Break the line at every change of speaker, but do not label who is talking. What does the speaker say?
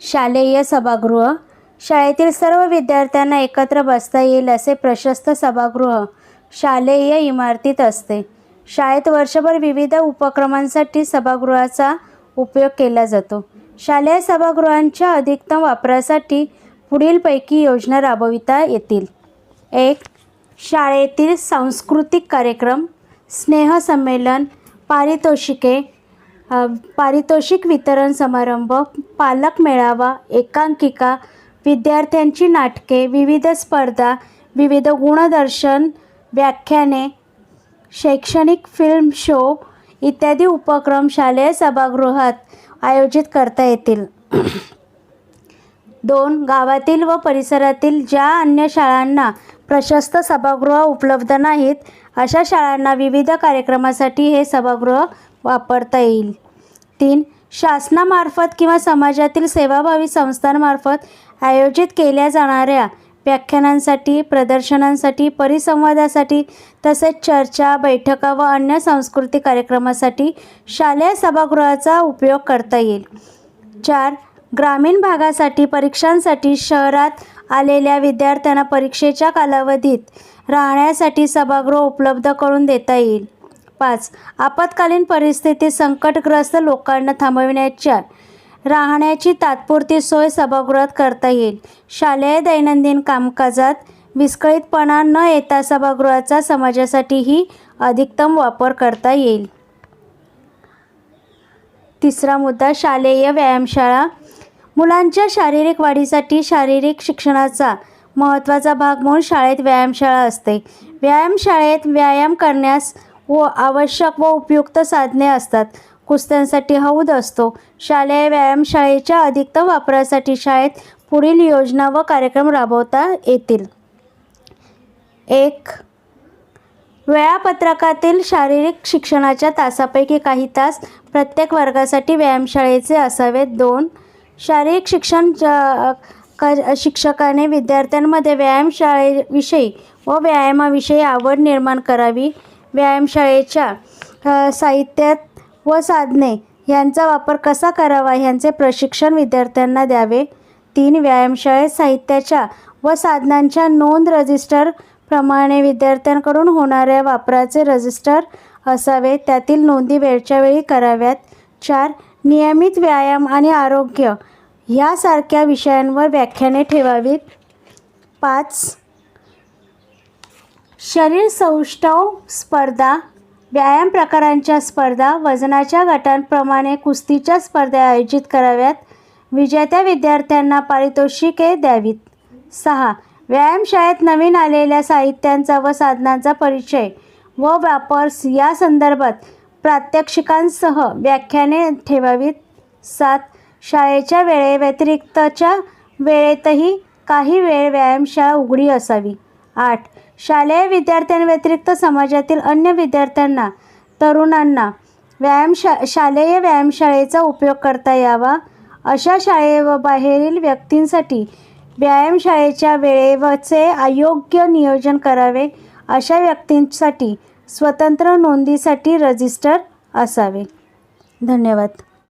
शालेय सभागृह. शाळेतील सर्व विद्यार्थ्यांना एकत्र बसता येईल असे प्रशस्त सभागृह शालेय इमारतीत असते. शाळेत वर्षभर विविध उपक्रमांसाठी सभागृहाचा उपयोग केला जातो. शालेय सभागृहांच्या अधिकतम वापरासाठी पुढीलपैकी योजना राबविता येतील. एक शाळेतील सांस्कृतिक कार्यक्रम स्नेहसंमेलन पारितोषिके पारितोषिक वितरण समारंभ पालक मेळावा एकांकिका विद्यार्थ्यांची नाटके विविध स्पर्धा विविध गुणदर्शन व्याख्याने शैक्षणिक फिल्म शो इत्यादी उपक्रम शालेय सभागृहात आयोजित करता येतील. दोन गावातील व परिसरातील ज्या अन्य शाळांना प्रशस्त सभागृह उपलब्ध नाहीत अशा शाळांना विविध कार्यक्रमासाठी हे सभागृह वापरता येईल. तीन शासनामार्फत किंवा समाजातील सेवाभावी संस्थांमार्फत आयोजित केल्या जाणाऱ्या व्याख्यानांसाठी प्रदर्शनांसाठी परिसंवादासाठी तसेच चर्चा बैठका व अन्य सांस्कृतिक कार्यक्रमासाठी शालेय सभागृहाचा उपयोग करता येईल. चार ग्रामीण भागासाठी परीक्षांसाठी शहरात आलेल्या विद्यार्थ्यांना परीक्षेच्या कालावधीत राहण्यासाठी सभागृह उपलब्ध करून देता येईल. पाच. आपत्कालीन परिस्थितीत संकटग्रस्त लोकांना थांबविण्याच्या राहण्याची तात्पुरती सोय सभागृहात करता येईल. शालेय दैनंदिन कामकाजात विस्कळीतपणा न येता सभागृहाचा समाजासाठीही अधिकतम वापर करता येईल. तिसरा मुद्दा शालेय व्यायामशाळा मुलांच्या शारीरिक वाढीसाठी शारीरिक शिक्षणाचा महत्त्वाचा भाग म्हणून शाळेत व्यायामशाळा असते. व्यायामशाळेत व्यायाम करण्यास व आवश्यक व उपयुक्त साधने असतात. कुस्त्यांसाठी हौद असतो. शालेय व्यायामशाळेच्या अधिकतम वापरासाठी शाळेत पुढील योजना व कार्यक्रम राबवता येतील. एक वेळापत्रकातील शारीरिक शिक्षणाच्या तासापैकी काही तास प्रत्येक वर्गासाठी व्यायामशाळेचे असावेत. दोन शारीरिक शिक्षण क शिक्षकाने विद्यार्थ्यांमध्ये व्यायामशाळेविषयी व व्यायामाविषयी आवड निर्माण करावी. व्यायामशाळेच्या साहित्यात व साधने यांचा वापर कसा करावा ह्यांचे प्रशिक्षण विद्यार्थ्यांना द्यावे. तीन व्यायामशाळेत साहित्याच्या व साधनांच्या नोंद रजिस्टर प्रमाणे विद्यार्थ्यांकडून होणाऱ्या वापराचे रजिस्टर असावे. त्यातील नोंदी वेळच्या वेळी कराव्यात. चार नियमित व्यायाम आणि आरोग्य यासारख्या विषयांवर व्याख्याने ठेवावीत. पाच. शरीर सौष्ठव स्पर्धा. व्यायाम प्रकारांच्या स्पर्धा वजनाच्या गटांप्रमाणे कुस्तीच्या स्पर्धा आयोजित कराव्यात. विजेत्या विद्यार्थ्यांना पारितोषिके द्यावीत. सहा. व्यायामशाळेत नवीन आलेल्या साहित्यांचा व साधनांचा परिचय व वापर या संदर्भात प्रात्यक्षिकांसह व्याख्याने ठेवावीत. सात. शाळेच्या वेळेव्यतिरिक्तच्या वेळेतही काही वेळ व्यायामशाळा उघडी असावी. आठ. शालेय विद्यार्थ्यांव्यतिरिक्त समाजातील अन्य विद्यार्थ्यांना तरुणांना व्यायामशा शालेय व्यायामशाळेचा उपयोग करता यावा. अशा शाळेबाहेरील व्यक्तींसाठी व्यायामशाळेच्या वेळेवचे अयोग्य नियोजन करावे. अशा व्यक्तींसाठी स्वतंत्र नोंदीसाठी रजिस्टर असावे. धन्यवाद.